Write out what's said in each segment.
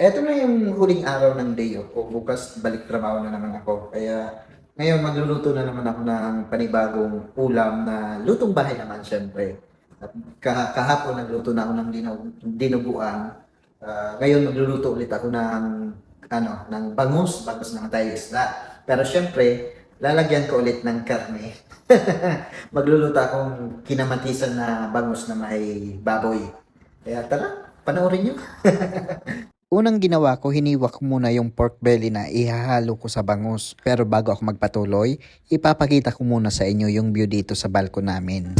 Eto na yung huling araw ng day off ko. Bukas balik trabaho na naman ako. Kaya ngayon magluluto na naman ako ng panibagong ulam na lutong bahay naman syempre. At kah- kahapon nagluto na ako ng dinu- dinuguan. Ah, ngayon magluluto ulit ako ng ano, ng bangus, bangus ng tayo isda. Pero syempre, lalagyan ko ulit ng karne. magluluto akong kinamatisan na bangus na may baboy. Kaya tara, panoorin nyo. Unang ginawa ko, hiniwa ko muna yung pork belly na ihahalo ko sa bangus. Pero bago ako magpatuloy, ipapakita ko muna sa inyo yung view dito sa balko namin.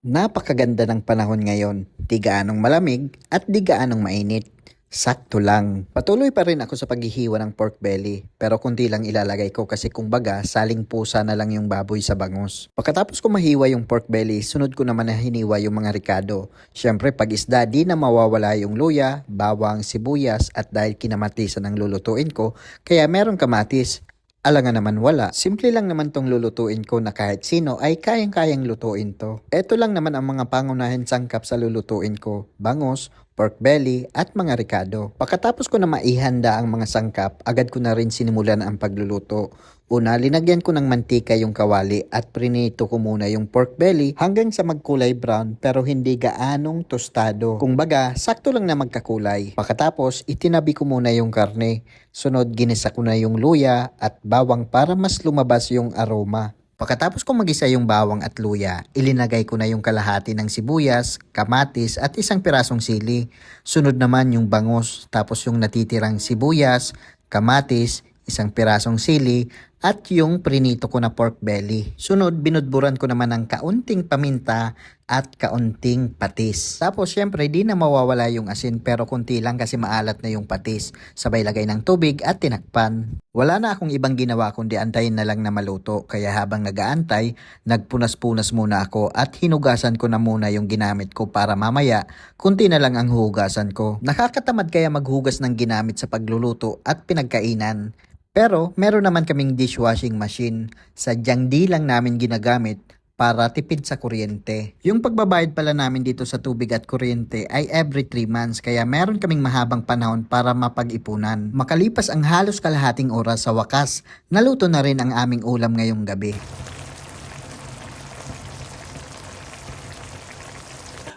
Napakaganda ng panahon ngayon. Di malamig at di mainit. Sakto lang. Patuloy pa rin ako sa paghihiwa ng pork belly. Pero kunti lang ilalagay ko kasi kung baga, saling pusa na lang yung baboy sa bangus. Pagkatapos ko mahiwa yung pork belly, sunod ko naman na hiniwa yung mga ricado. Siyempre pag isda, di na mawawala yung luya, bawang, sibuyas at dahil kinamatisan ang lulutuin ko, kaya meron kamatis. Alangan naman wala. Simple lang naman tong lulutuin ko na kahit sino ay kayang-kayang lutuin to. Ito lang naman ang mga pangunahin sangkap sa lulutuin ko. Bangos, pork belly at mga ricado. Pagkatapos ko na maihanda ang mga sangkap, agad ko na rin sinimulan ang pagluluto. Una, linagyan ko ng mantika yung kawali at prinito ko muna yung pork belly hanggang sa magkulay brown pero hindi gaanong tostado. Kung baga, sakto lang na magkakulay. Pagkatapos, itinabi ko muna yung karne. Sunod, ginisa ko na yung luya at bawang para mas lumabas yung aroma. Pagkatapos ko magisa yung bawang at luya, ilinagay ko na yung kalahati ng sibuyas, kamatis at isang pirasong sili. Sunod naman yung bangus, tapos yung natitirang sibuyas, kamatis, isang pirasong sili, at yung prinito ko na pork belly. Sunod, binudburan ko naman ng kaunting paminta at kaunting patis. Tapos syempre, di na mawawala yung asin pero kunti lang kasi maalat na yung patis. Sabay lagay ng tubig at tinakpan. Wala na akong ibang ginawa kundi antayin na lang na maluto. Kaya habang nagaantay, nagpunas-punas muna ako at hinugasan ko na muna yung ginamit ko para mamaya, kunti na lang ang hugasan ko. Nakakatamad kaya maghugas ng ginamit sa pagluluto at pinagkainan. Pero meron naman kaming dishwashing machine. Sadyang di lang namin ginagamit para tipid sa kuryente. Yung pagbabayad pala namin dito sa tubig at kuryente ay every 3 months kaya meron kaming mahabang panahon para mapag-ipunan. Makalipas ang halos kalahating oras sa wakas, naluto na rin ang aming ulam ngayong gabi.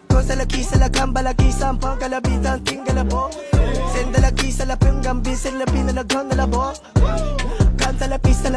Cosa la chi se la gamba la chi sampang kalabitan tingala po Senda la chi sa la penggambi se la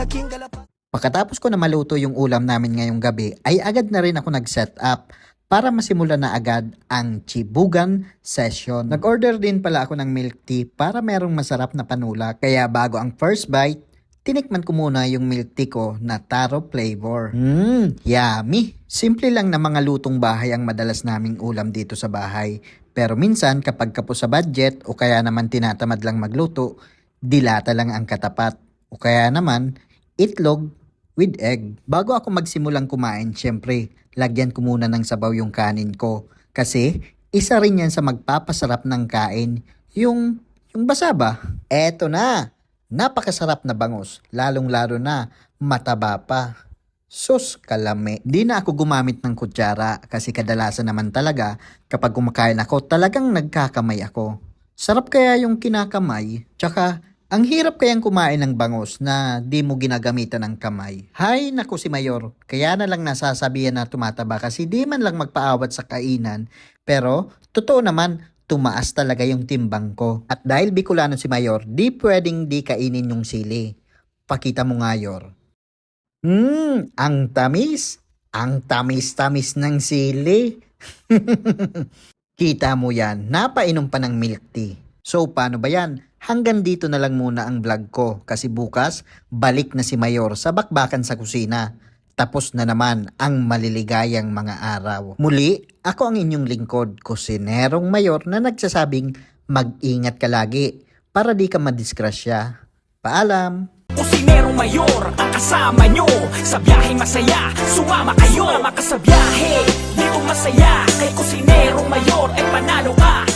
kinga la pa Pagkatapos ko na maluto yung ulam namin ngayong gabi, ay agad na rin ako nag-set up para masimulan na agad ang Chibugan session. Nag-order din pala ako ng milk tea para merong masarap na panula. Kaya bago ang first bite, tinikman ko muna yung milk tea ko na taro flavor. Mmm, yummy! Simple lang na mga lutong bahay ang madalas naming ulam dito sa bahay. Pero minsan kapag kapos sa budget o kaya naman tinatamad lang magluto, dilata lang ang katapat. O kaya naman, itlog with egg. Bago ako magsimulang kumain, syempre, lagyan ko muna ng sabaw yung kanin ko. Kasi, isa rin yan sa magpapasarap ng kain. Yung, yung basa ba? Eto na! Napakasarap na bangus, lalong-lalo na mataba pa. Sus, kalame. Di na ako gumamit ng kutsara kasi kadalasan naman talaga kapag kumakain ako talagang nagkakamay ako. Sarap kaya yung kinakamay. Tsaka, ang hirap kayang kumain ng bangus na di mo ginagamitan ng kamay. Hay, naku si Mayor. Kaya na lang nasasabihan na tumataba kasi di man lang magpaawat sa kainan. Pero, totoo naman, tumaas talaga yung timbang ko. At dahil Bicolano si Mayor, di pwedeng di kainin yung sili. Pakita mo nga, Yor. Mmm, ang tamis. Ang tamis-tamis ng sili. Kita mo yan, napainom pa ng milk tea. So paano ba yan? Hanggang dito na lang muna ang vlog ko kasi bukas balik na si Mayor sa bakbakan sa kusina. Tapos na naman ang maliligayang mga araw. Muli, ako ang inyong lingkod, kusinerong mayor na nagsasabing mag-ingat ka lagi para di ka madisgrasya. Paalam! Kusinerong mayor ang kasama nyo Sa biyaheng masaya, sumama kayo Sumama ka sa biyahe, di masaya Kay kusinerong mayor ay panalo ka